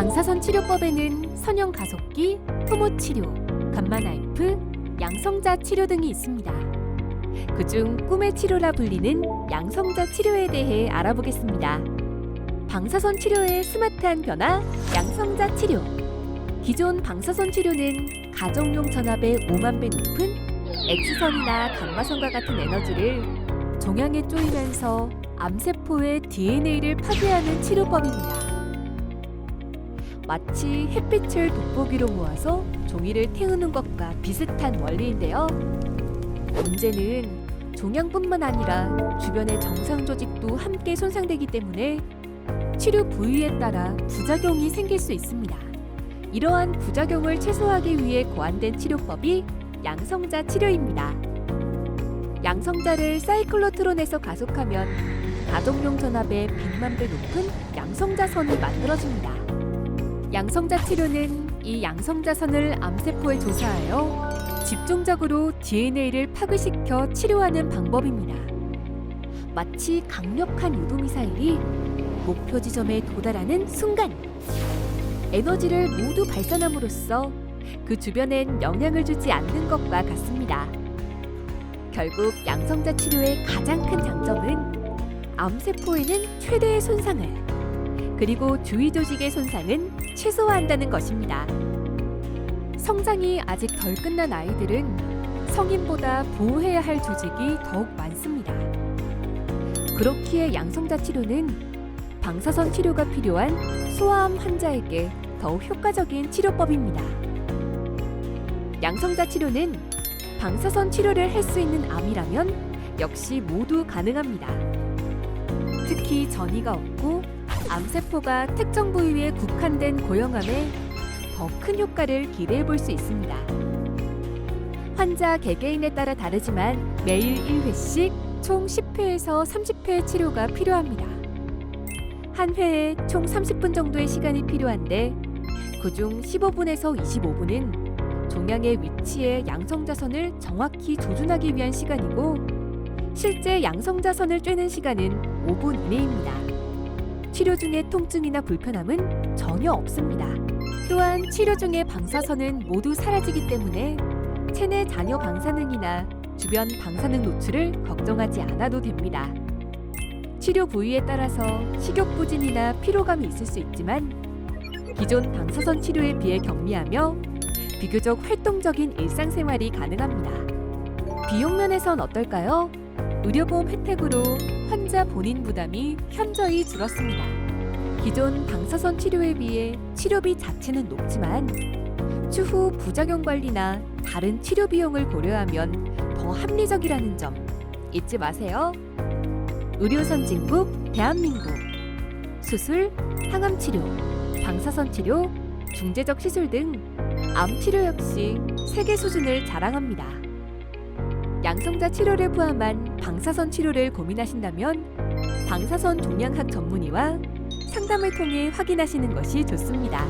방사선 치료법에는 선형 가속기, 토모 치료, 감마 나이프, 양성자 치료 등이 있습니다. 그중 꿈의 치료라 불리는 양성자 치료에 대해 알아보겠습니다. 방사선 치료의 스마트한 변화, 양성자 치료. 기존 방사선 치료는 가정용 전압의 5만 배 높은 X선이나 감마선과 같은 에너지를 종양에 쪼이면서 암세포의 DNA를 파괴하는 치료법입니다. 마치 햇빛을 돋보기로 모아서 종이를 태우는 것과 비슷한 원리인데요. 문제는 종양뿐만 아니라 주변의 정상 조직도 함께 손상되기 때문에 치료 부위에 따라 부작용이 생길 수 있습니다. 이러한 부작용을 최소화하기 위해 고안된 치료법이 양성자 치료입니다. 양성자를 사이클로트론에서 가속하면 가정용 전압의 100만 배 높은 양성자선이 만들어집니다. 양성자 치료는 이 양성자선을 암세포에 조사하여 집중적으로 DNA를 파괴시켜 치료하는 방법입니다. 마치 강력한 유도미사일이 목표 지점에 도달하는 순간 에너지를 모두 발산함으로써 그 주변엔 영향을 주지 않는 것과 같습니다. 결국 양성자 치료의 가장 큰 장점은 암세포에는 최대의 손상을 그리고 주위 조직의 손상은 최소화한다는 것입니다. 성장이 아직 덜 끝난 아이들은 성인보다 보호해야 할 조직이 더욱 많습니다. 그렇기에 양성자 치료는 방사선 치료가 필요한 소아암 환자에게 더욱 효과적인 치료법입니다. 양성자 치료는 방사선 치료를 할 수 있는 암이라면 역시 모두 가능합니다. 특히 전이가 없고 암세포가 특정 부위에 국한된 고형암에 더 큰 효과를 기대해 볼 수 있습니다. 환자 개개인에 따라 다르지만 매일 1회씩 총 10회에서 30회 치료가 필요합니다. 한 회에 총 30분 정도의 시간이 필요한데 그중 15분에서 25분은 종양의 위치에 양성자선을 정확히 조준하기 위한 시간이고 실제 양성자선을 쬐는 시간은 5분 이내입니다. 치료 중에 통증이나 불편함은 전혀 없습니다. 또한 치료 중에 방사선은 모두 사라지기 때문에 체내 잔여 방사능이나 주변 방사능 노출을 걱정하지 않아도 됩니다. 치료 부위에 따라서 식욕 부진이나 피로감이 있을 수 있지만 기존 방사선 치료에 비해 경미하며 비교적 활동적인 일상생활이 가능합니다. 비용 면에선 어떨까요? 의료보험 혜택으로 환자 본인 부담이 현저히 줄었습니다. 기존 방사선 치료에 비해 치료비 자체는 높지만 추후 부작용 관리나 다른 치료 비용을 고려하면 더 합리적이라는 점 잊지 마세요. 의료 선진국 대한민국 수술, 항암 치료, 방사선 치료, 중재적 시술 등 암 치료 역시 세계 수준을 자랑합니다. 양성자 치료를 포함한 방사선 치료를 고민하신다면 방사선 종양학 전문의와 상담을 통해 확인하시는 것이 좋습니다.